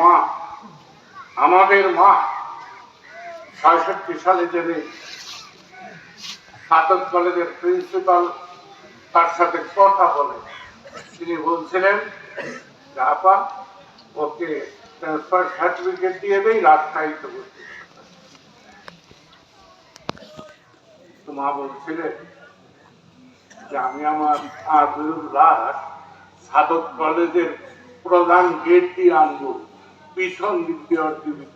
মা, আমাদের মা ছয়ষট্টি সালে যিনি সাতক কলেজের প্রিন্সিপাল তার সাথে কথা বলে, তিনি বলছিলেন আপা, ওকে ট্রান্সফার সার্টিফিকেট দিয়ে দেই, রাজশাহীতে তো মা বলছিলেন যে, আমি আমার আদুর লাশ সাধক কলেজের প্রধান গেট দিয়ে আনব। পিছন দিক দিয়ে অর্জিত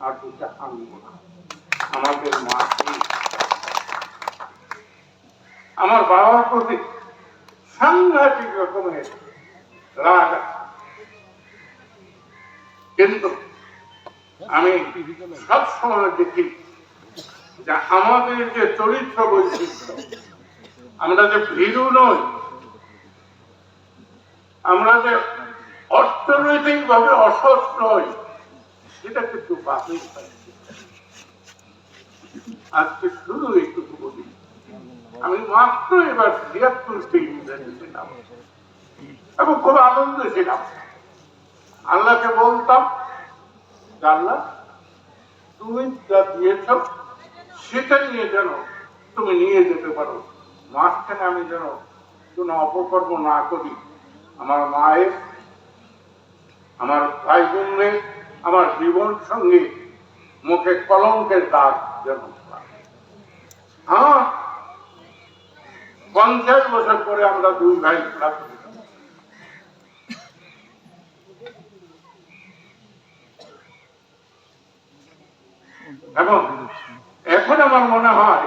আর দুটা আনব না আমাদের মা আমার বাবার প্রতি সাংঘাতিক রকমের রাগ কিন্তু আমি সব সময় দেখি যে আমাদের যে চরিত্র বৈশিষ্ট্য আমরা যে ভীরু নই, আমরা যে অর্থনৈতিক ভাবে অসৎ নই সেটা কিন্তু পাচ্ছি আজকে শুরু একটু বলি, আমি মাত্র এবার ছিয়াত্তর ছিলাম এবং খুব আনন্দ ছিলাম আল্লাহকে বলতাম আল্লাহ তুমি যা দিয়েছ, সেটা নিয়ে যেন তুমি নিয়ে যেতে পারো। মাঝখানে আমি যেন কোনো অপকর্ম না করি। আমার মায়ের আমার ভাই বোনের আমার জীবন সঙ্গে মুখে কলঙ্কের দাগ যেন। আমার পঞ্চাশ বছর পরে আমরা দুই ভাই এবং এখন আমার মনে হয়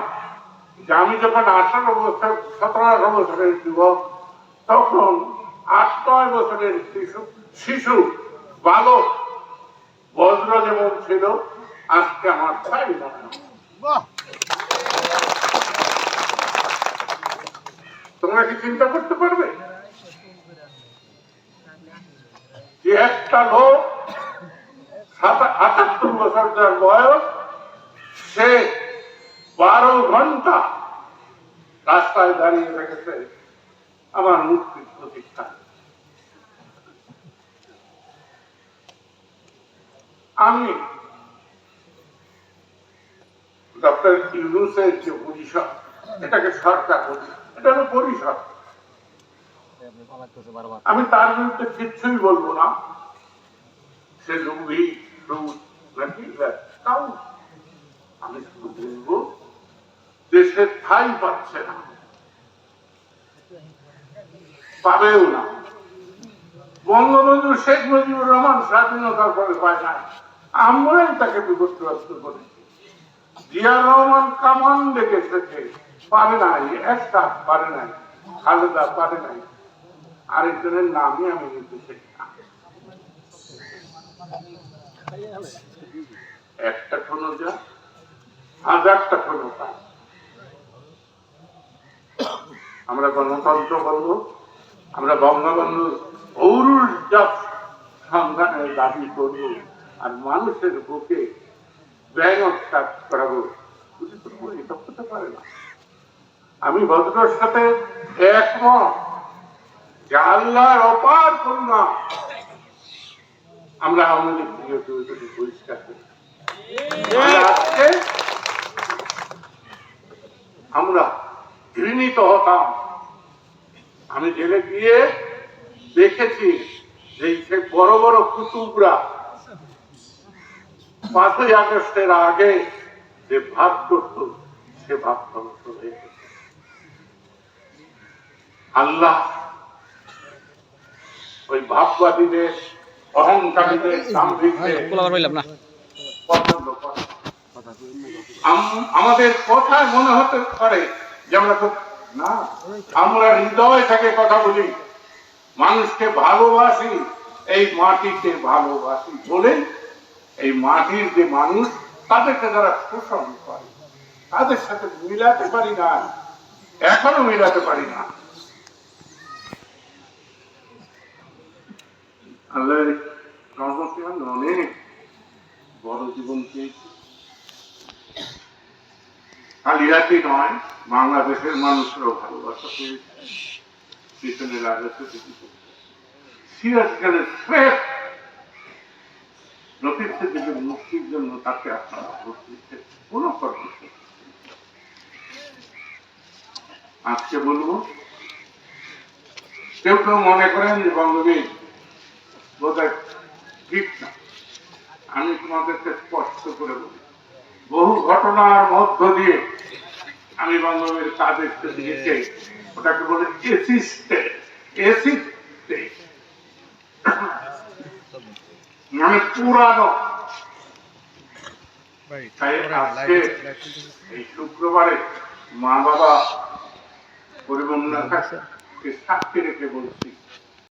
যে আমি যখন আঠারো বছর, সতেরো বছরের যুবক, তখন আট নয় বছরের শিশু শিশু বালক বজ্র যেমন ছিল আজকে আমার তাই মনে তোমরা কি চিন্তা করতে পারবে? যে একটা লোক আটাত্তর বছর যার বয়স সে বারো ঘণ্টা রাস্তায় দাঁড়িয়ে রেখেছে আমার মুক্তির প্রতীক্ষা আমি ডক্টর ইউনুসের যে পরিষদ এটাকে সরকার এটা হলো পরিষদ আমি তার বিরুদ্ধে কিচ্ছুই বলব না। সে লুঙ্গি নাকি? তাও আমি শুধু বলব দেশের ঠাই পাচ্ছে না। পাবেও না। বঙ্গবন্ধু শেখ মুজিবুর রহমান স্বাধীনতার পরে পায় না আমরাই তাকে বিপত্রস্ত করেছি। জিয়া রহমান কামান এসেছে পারে নাই একটা পারে নাই, খালেদা পারে নাই, আরেকজনের নামই আমি নিতে একটা শোনো যা, হাজারটা তা। আমরা গণতন্ত্র বলব আমরা বঙ্গবন্ধু অরুর জাত সন্ধানের দাবি করব। আর মানুষের বুকে করাবো। আমি ভদ্রর সাথে একমত অপার আমরা আমাদের প্রিয় চরিত্রটি পরিষ্কার করি। আমরা ঘৃণিত হতাম। আমি জেলে গিয়ে দেখেছি যে বড় বড় কুতুবরা পাঁচই আগস্টের আগে যে ভাব করত, সে ভাব ধ্বংস হয়ে আল্লাহ ওই ভাববাদীদের, অহংকারীদের করে আমাদের কথায় মনে হতে পারে যে আমরা খুব না, আমরা হৃদয় থেকে কথা বলি। মানুষকে ভালোবাসি, এই মাটিকে ভালোবাসি বলে এই মাটির যে মানুষ, তাদেরকে যারা শোষণ করে, তাদের সাথে মিলাতে পারি না। এখনও মিলাতে পারি না। অনেক বড় নয়, বাংলাদেশের মানুষেরও শ্রেফ নথিতে থেকে মুক্তির জন্য তাকে আপনারা ভোট দিচ্ছে কোনো কর্মসূচি আজকে বলব, কেউ কেউ মনে করেন যে বঙ্গবীর বোধহয় ঠিক না। আমি তোমাদেরকে স্পষ্ট করে বলি, বহু ঘটনার মধ্য দিয়ে আমি বঙ্গবীর কাজের দিয়েছি। ওটাকে বলে এসিস্টে এসিস্টে। মানে পুরানো। তাই আজকে এই শুক্রবারে মা বাবা পরিবহন সাক্ষী রেখে বলছি।